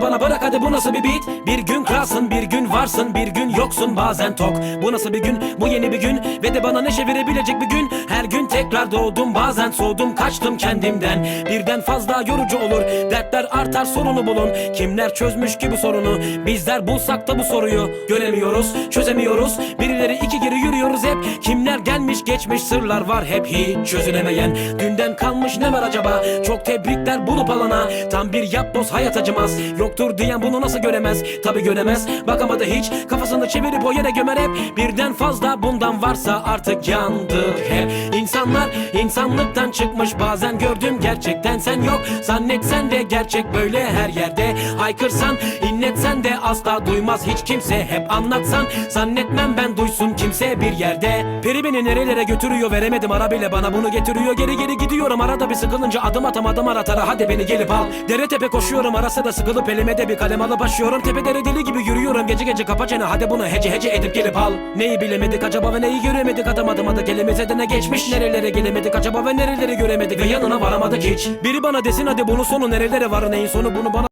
bana bırak hadi bu nasıl bir beat? Bir gün kralsın bir gün varsın bir gün yoksun bazen tok. Bu nasıl bir gün? Bu yeni bir gün. Ve de bana neşe verebilecek bir gün. Her gün tekrar doğdum bazen soğudum kaçtım kendimden. Birden fazla yorucu olur Dertler artar sorunu bulun. Kimler çözmüş ki bu sorunu? Bizler bulsak da bu soruyu. Göremiyoruz çözemiyoruz. Birileri iki geri yürüyoruz hep. Kimler gelmiş geçmiş sırlar var hep hiç çözülemeyen. Dünden kalmış ne var acaba? Çok tebrikler bulup alana. Tam bir yapboz hayat acımaz Yoktur diyen bunu nasıl göremez? Tabi göremez. Bakamadı hiç. Kafasını çevirip o yere gömer hep. Birden fazla bundan varsa artık yandık hep. İnsanlar insanlıktan çıkmış. Bazen gördüm gerçekten sen yok. Zannetsen de gerçek böyle her yerde. Haykırsan inletsen de asla duymaz. Hiç kimse Hep anlatsan. Zannetmem ben duysun kimse bir yerde. Peri beni nerelere götürüyor veremedim. Ara bile bana bunu getiriyor. Geri geri gidiyorum. Arada bir sıkılınca adım atamadım aratara. Hadi beni gelip al. Dere tepe koşuyorum. Ara sıra sıkılıp elime de bir kalem alıp başlıyorum Tepe dere deli gibi yürüyorum. Gece gece kapa çene. Hadi bunu hece hece edip gelip al. Neyi bilemedik acaba ve neyi göremedik? Atamadım adı kelimize de ne geçmiş. Nerelere gelemedik acaba ve nereleri göremedik? Ve yanına varamadık hiç. Biri bana desin hadi bunun sonu nerelere var? Neyin sonu? Bunu bana